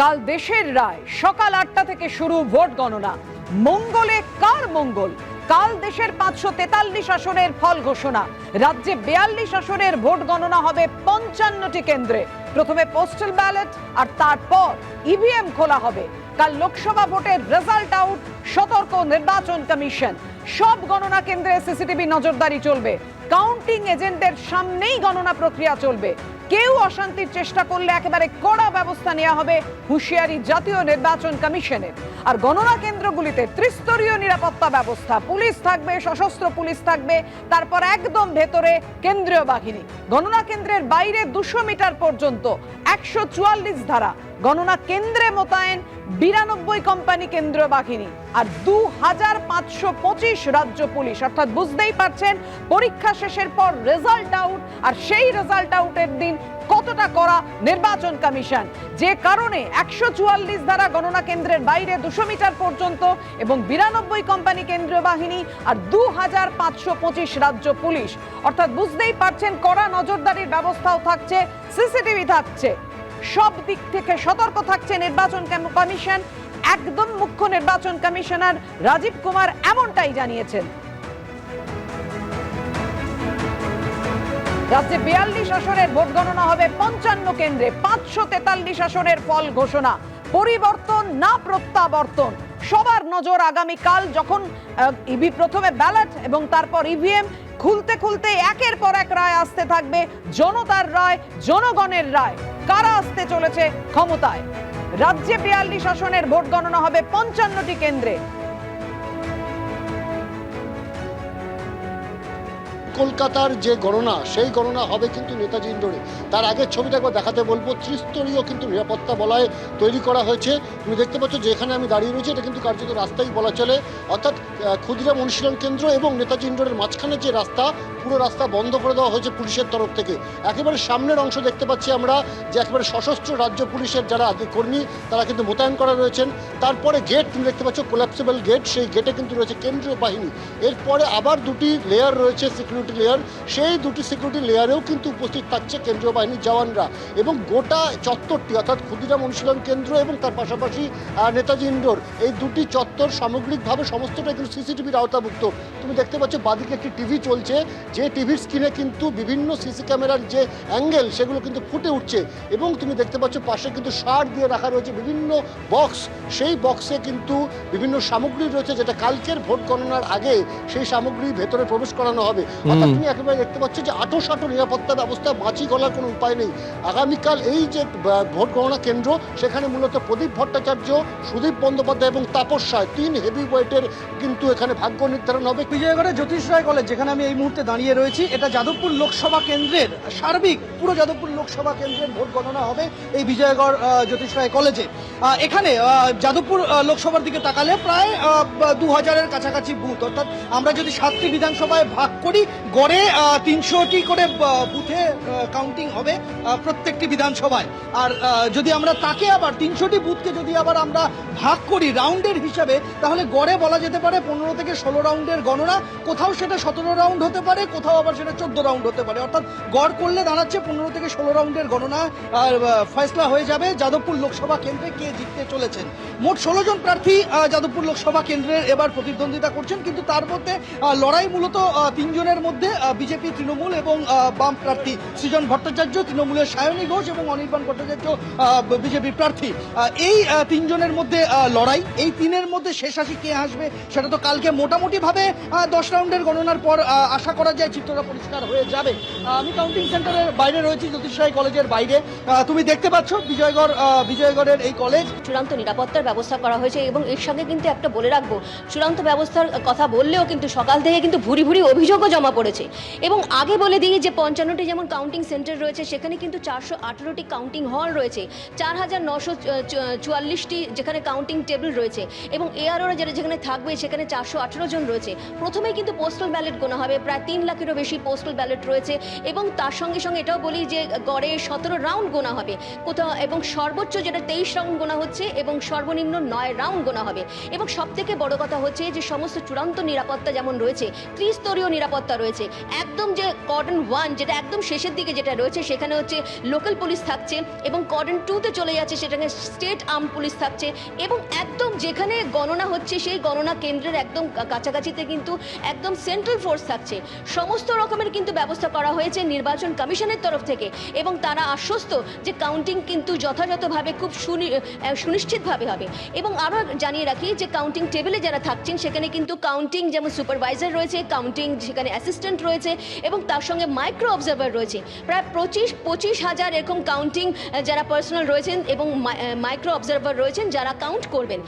কাল দেশের রায়। সকাল আটটা থেকে শুরু ভোট গণনা। মঙ্গলে কার মঙ্গল? কাল দেশের পাঁচশো তেতাল্লিশ আসনের ফল ঘোষণা। রাজ্যে বিয়াল্লিশ আসনের ভোট গণনা হবে পঞ্চান্নটি কেন্দ্রে। প্রথমে পোস্টাল ব্যালট আর তারপর ইভিএম খোলা হবে। কাল লোকসভা ভোটের রেজাল্ট আউট সতর্ক নির্বাচন কমিশন। সব গণনা কেন্দ্রে সিসিটিভি নজরদারি চলবে। কাউন্টিং এজেন্টের সামনেই গণনা প্রক্রিয়া চলবে। কেউ অশান্তির চেষ্টা করলে একেবারে কড়া ব্যবস্থা নেওয়া হবে হুঁশিয়ারি জাতীয় নির্বাচন কমিশনের। আর গণনা কেন্দ্রগুলিতে ত্রিস্তরীয় নিরাপত্তা ব্যবস্থা, পুলিশ থাকবে, সশস্ত্র পুলিশ থাকবে, তারপর একদম ভেতরে কেন্দ্রীয় বাহিনী। গণনা কেন্দ্রের বাইরে দুশো মিটার পর্যন্ত, একশো চুয়াল্লিশ ধারা। গণনা কেন্দ্রে মোতায়েন বিরানব্বই কোম্পানি কেন্দ্রীয় বাহিনী আর দু হাজার পাঁচশো পঁচিশ রাজ্য পুলিশ। অর্থাৎ বুঝতেই পারছেন, পরীক্ষা শেষের পর রেজাল্ট আউট আর সেই রেজাল্ট আউটের দিন কতটা করা নির্বাচন কমিশন। যে কারণে একশো চুয়াল্লিশ ধারা গণনা কেন্দ্রের বাইরে দুশো মিটার পর্যন্ত এবং বিরানব্বই কোম্পানি কেন্দ্রীয় বাহিনী আর দু হাজার পাঁচশো পঁচিশ রাজ্য পুলিশ। অর্থাৎ বুঝতেই পারছেন, কড়া নজরদারির ব্যবস্থাও থাকছে, সিসিটিভি থাকছে। সব দিক থেকে সতর্ক থাকছে নির্বাচন কম- কমিশন। একদম মুখ্য নির্বাচন কমিশনার রাজীব কুমার এমনটাই জানিয়েছেন। রাজ্যে বিয়াল্লিশ আসনের ভোট গণনা হবে পঞ্চান্ন কেন্দ্রে। পাঁচশো তেতাল্লিশ আসনের ফল ঘোষণা। পরিবর্তন না প্রত্যাবর্তন। সবার নজর আগামীকাল যখন ইভি প্রথমে ব্যালট এবং তারপর ইভিএম খুলতে খুলতে একের পর এক রায় আসতে থাকবে। জনতার রায়, জনগণের রায়। কারা আসতে চলেছে ক্ষমতায়? রাজ্যে বিয়াল্লিশ আসনের ভোট গণনা হবে পঞ্চান্নটি কেন্দ্রে। কলকাতার যে গণনা, সেই গণনা হবে কিন্তু নেতাজি ইন্ডোরে তার আগের ছবিটা একবার দেখাতে বলব। ত্রিস্তরীয় কিন্তু নিরাপত্তা বলায় তৈরি করা হয়েছে। তুমি দেখতে পাচ্ছ যে এখানে আমি দাঁড়িয়ে রয়েছি, এটা কিন্তু কার্যত রাস্তাই বলা চলে। অর্থাৎ ক্ষুদিরাম অনুশীলন কেন্দ্র এবং নেতাজি ইন্ডোরের মাঝখানে যে রাস্তা, পুরো রাস্তা বন্ধ করে দেওয়া হয়েছে পুলিশের তরফ থেকে। একেবারে সামনের অংশ দেখতে পাচ্ছি আমরা, যে একেবারে সশস্ত্র রাজ্য পুলিশের যারা কর্মী, তারা কিন্তু মোতায়েন করা রয়েছেন। তারপরে গেট তুমি দেখতে পাচ্ছ কোলাপসেবল গেট সেই গেটে কিন্তু রয়েছে কেন্দ্রীয় বাহিনী। এরপরে আবার দুটি লেয়ার রয়েছে সিকিউরিটি লেয়ার সেই দুটি সিকিউরিটি লেয়ারেও কিন্তু উপস্থিত থাকছে কেন্দ্রীয় বাহিনীর জওয়ানরা এবং গোটা চত্বরটি, অর্থাৎ ক্ষুদিরাম অনুশীলন কেন্দ্র এবং তার পাশাপাশি নেতাজি ইন্ডোর, এই দুটি চত্বর সামগ্রিকভাবে সমস্তটা কিন্তু সিসিটিভির আওতাভুক্ত। তুমি দেখতে পাচ্ছ বাদিকে একটি টিভি চলছে, যে টিভির স্ক্রিনে কিন্তু বিভিন্ন সিসি ক্যামেরার যে অ্যাঙ্গেল সেগুলো কিন্তু ফুটে উঠছে এবং তুমি দেখতে পাচ্ছ পাশে কিন্তু সার দিয়ে রাখা রয়েছে বিভিন্ন বক্স সেই বক্সে কিন্তু বিভিন্ন সামগ্রী রয়েছে যেটা কালকের ভোট গণনার আগে সেই সামগ্রী ভেতরে প্রবেশ করানো হবে। তুমি একেবারে দেখতে পাচ্ছ যে আটো সাটো নিরাপত্তা ব্যবস্থা বাঁচি গলার কোনো উপায় নেই। আগামীকাল এই যে ভোট গণনা কেন্দ্র সেখানে মূলত প্রদীপ ভট্টাচার্য সুদীপ বন্দ্যোপাধ্যায় এবং তাপস রায় তিন হেভি ওয়েটের কিন্তু এখানে ভাগ্য নির্ধারণ হবে। বিজয়গড়ের জ্যোতিষ রায় কলেজ যেখানে আমি এই মুহূর্তে দাঁড়িয়ে রয়েছি এটা যাদবপুর লোকসভা কেন্দ্রের সার্বিক পুরো যাদবপুর লোকসভা কেন্দ্রের ভোট গণনা হবে এই বিজয়গড় জ্যোতিষ রায় কলেজে। এখানে যাদবপুর লোকসভার দিকে তাকালে প্রায় দু হাজারের কাছাকাছি বুথ। অর্থাৎ আমরা যদি সাতটি বিধানসভায় ভাগ করি গড়ে তিনশোটি করে বুথে কাউন্টিং হবে প্রত্যেকটি বিধানসভায়। আর যদি আমরা তাকে আবার, তিনশোটি বুথকে যদি আবার আমরা ভাগ করি রাউন্ডের হিসাবে, তাহলে গড়ে বলা যেতে পারে পনেরো থেকে ষোলো রাউন্ডের গণনা। কোথাও সেটা সতেরো রাউন্ড হতে পারে, কোথাও আবার সেটা চোদ্দ রাউন্ড হতে পারে। অর্থাৎ গড় করলে দাঁড়াচ্ছে পনেরো থেকে ষোলো রাউন্ডের গণনা ফয়সলা হয়ে যাবে যাদবপুর লোকসভা কেন্দ্রে কে জিততে চলেছেন। মোট ষোলো জন প্রার্থী যাদবপুর লোকসভা কেন্দ্রের এবার প্রতিদ্বন্দ্বিতা করছেন, কিন্তু তার মধ্যে লড়াই মূলত তিনজনের মধ্যে বিজেপি তৃণমূল এবং বাম প্রার্থী সৃজন ভট্টাচার্য, তৃণমূলের সায়নী ঘোষ এবং অনির্বাণ ভট্টাচার্য বিজেপি প্রার্থী। এই তিনজনের মধ্যে লড়াই। এই তিনের মধ্যে শেষ আসি কে আসবে সেটা তো কালকে মোটামুটিভাবে দশ রাউন্ডের গণনার পর আশা করা যায় চিত্রটা পরিষ্কার হয়ে যাবে। আমি কাউন্টিং সেন্টারের বাইরে রয়েছি জ্যোতিষরায় কলেজের বাইরে। তুমি দেখতে পাচ্ছ বিজয়গড় বিজয়গড়ের এই কলেজ। চূড়ান্ত নিরাপত্তার ব্যবস্থা করা হয়েছে এবং এর সঙ্গে কিন্তু একটা বলে রাখব, চূড়ান্ত ব্যবস্থার কথা বললেও কিন্তু সকাল থেকে কিন্তু ভুরি ভুরি অভিযোগও জমা পড়েছে এবং আগে বলে দিই যে পঞ্চান্নটি যেমন কাউন্টিং সেন্টার রয়েছে, সেখানে কিন্তু চারশো আঠেরোটি কাউন্টিং হল রয়েছে চার হাজার নশো চুয়াল্লিশটি যেখানে কাউন্টিং টেবিল রয়েছে এবং এআরওরা যারা যেখানে থাকবে, সেখানে চারশো আঠেরো জন রয়েছে। প্রথমেই কিন্তু পোস্টাল ব্যালেট গোনা হবে, প্রায় তিন লাখেরও বেশি পোস্টাল ব্যালেট রয়েছে এবং তার সঙ্গে সঙ্গে এটাও বলি যে গড়ে সতেরো রাউন্ড গোনা হবে। কোথাও এবং সর্বোচ্চ যেটা তেইশ রাউন্ড গোনা হচ্ছে এবং সর্বনিম্ন নয় রাউন্ড গোনা হবে। এবং সব থেকে বড় কথা হচ্ছে যে সমস্ত চূড়ান্ত নিরাপত্তা যেমন রয়েছে, ত্রিস্তরীয় নিরাপত্তা রয়েছে। একদম যে কর্ডন ওয়ান যেটা একদম শেষের দিকে যেটা রয়েছে, সেখানে হচ্ছে লোকাল পুলিশ থাকছে এবং কর্ডন টুতে চলে যাচ্ছে সেটাকে স্টেট আর্ম পুলিশ থাকছে এবং একদম যেখানে গণনা হচ্ছে, সেই গণনা কেন্দ্রের একদম কাছাকাছিতে কিন্তু একদম সেন্ট্রাল ফোর্স থাকছে। সমস্ত রকমের কিন্তু ব্যবস্থা করা হয়েছে নির্বাচন কমিশনের তরফ থেকে এবং তারা আশ্বস্ত যে কাউন্টিং কিন্তু যথাযথভাবে খুব সুনি- সুনিশ্চিতভাবে হবে। এবং আরও জানিয়ে রাখি যে কাউন্টিং টেবিলে যারা থাকছেন, সেখানে কিন্তু কাউন্টিং যেমন সুপারভাইজার রয়েছে কাউন্টিং সেখানে অ্যাসিস্ট্যান্ট রয়েছে এবং তার সঙ্গে মাইক্রো অবজারভার রয়েছে। প্রায় পঁচিশ পঁচিশ হাজার এরকম কাউন্টিং যারা পার্সোনাল রয়েছেন এবং মাইক্রো অবজারভার রয়েছেন যারা কাউন্ট করবেন।